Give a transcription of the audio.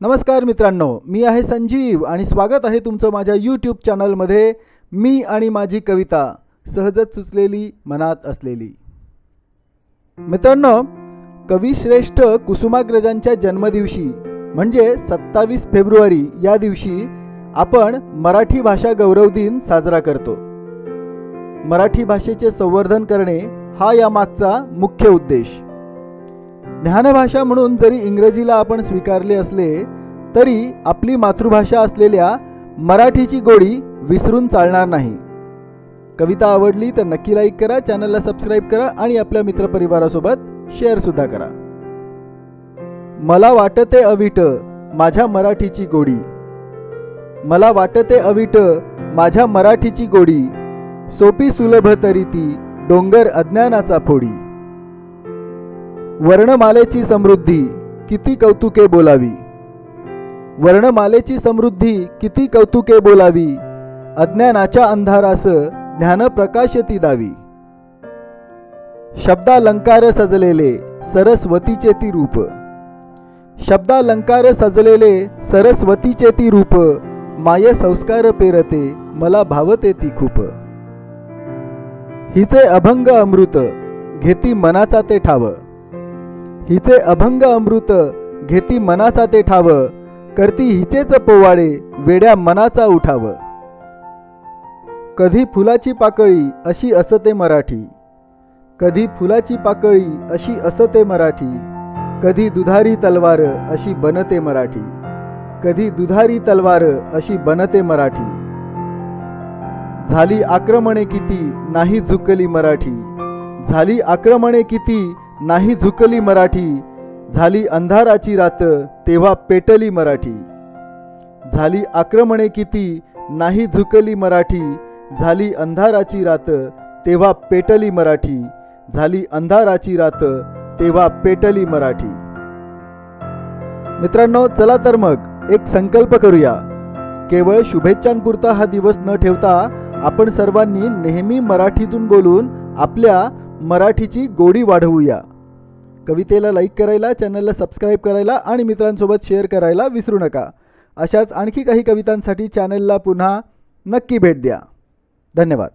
नमस्कार मित्रांनो मी आहे संजीव आणि स्वागत आहे तुमचं माझ्या यूट्यूब चॅनलमध्ये मी आणि माझी कविता सहजच सुचलेली मनात असलेली. मित्रांनो कविश्रेष्ठ कुसुमाग्रजांच्या जन्मदिवशी म्हणजे सत्तावीस फेब्रुवारी या दिवशी आपण मराठी भाषा गौरव दिन साजरा करतो. मराठी भाषेचे संवर्धन करणे हा यामागचा मुख्य उद्देश. ज्ञानभाषा म्हणून जरी इंग्रजीला आपण स्वीकारले असले तरी आपली मातृभाषा असलेल्या मराठीची गोडी विसरून चालणार नाही. कविता आवडली तर नक्की लाईक करा चॅनलला सबस्क्राईब करा आणि आपल्या मित्रपरिवारासोबत शेअरसुद्धा करा. मला वाटते अविट माझ्या मराठीची गोडी. मला वाटते अविट माझ्या मराठीची गोडी. सोपी सुलभ तरी ती डोंगर अज्ञानाचा फोडी. वर्णमालेची समृद्धी किती कौतुके बोलावी? वर्णमालेची समृद्धी किती कौतुके बोलावी? अज्ञानाच्या अंधारास ज्ञानप्रकाशती दावी. शब्दालंकार सजलेले सरस्वतीचे ती रूप. शब्दालंकार सजलेले सरस्वतीचे ती रूप. माय संस्कार पेरते मला भावते ती खूप. हिचे अभंग अमृत घेती मनाचा ते ठाव. हिचे अभंग अमृत घेती मनाचा ते ठाव करती हिचेच पोवाडे वेड्या मनाचा उठाव. कधी फुलाची पाकळी अशी असते मराठी कधी फुलाची पाकळी अशी असते मराठी कधी दुधारी तलवार अशी बनते मराठी कधी दुधारी तलवार अशी बनते मराठी. झाली आक्रमणे किती नाही झुकली मराठी झाली आक्रमणे किती नाही झुकली मराठी. झाली अंधाराची रात तेव्हा पेटली मराठी. झाली आक्रमणे किती नाही झुकली मराठी. झाली अंधाराची रात तेव्हा पेटली मराठी. झाली अंधाराची रात तेव्हा पेटली मराठी. मित्रांनो चला तर मग एक संकल्प करूया. केवळ शुभेच्छांपुरता हा दिवस न ठेवता आपण सर्वांनी नेहमी मराठीतून बोलून आपल्या मराठीची गोडी वाढवूया. कवितेला लाईक करायला चॅनलला सबस्क्राईब करायला आणि मित्रांसोबत शेअर करायला विसरू नका. अशाच आणखी काही कवितांसाठी चॅनलला पुन्हा नक्की भेट द्या. धन्यवाद.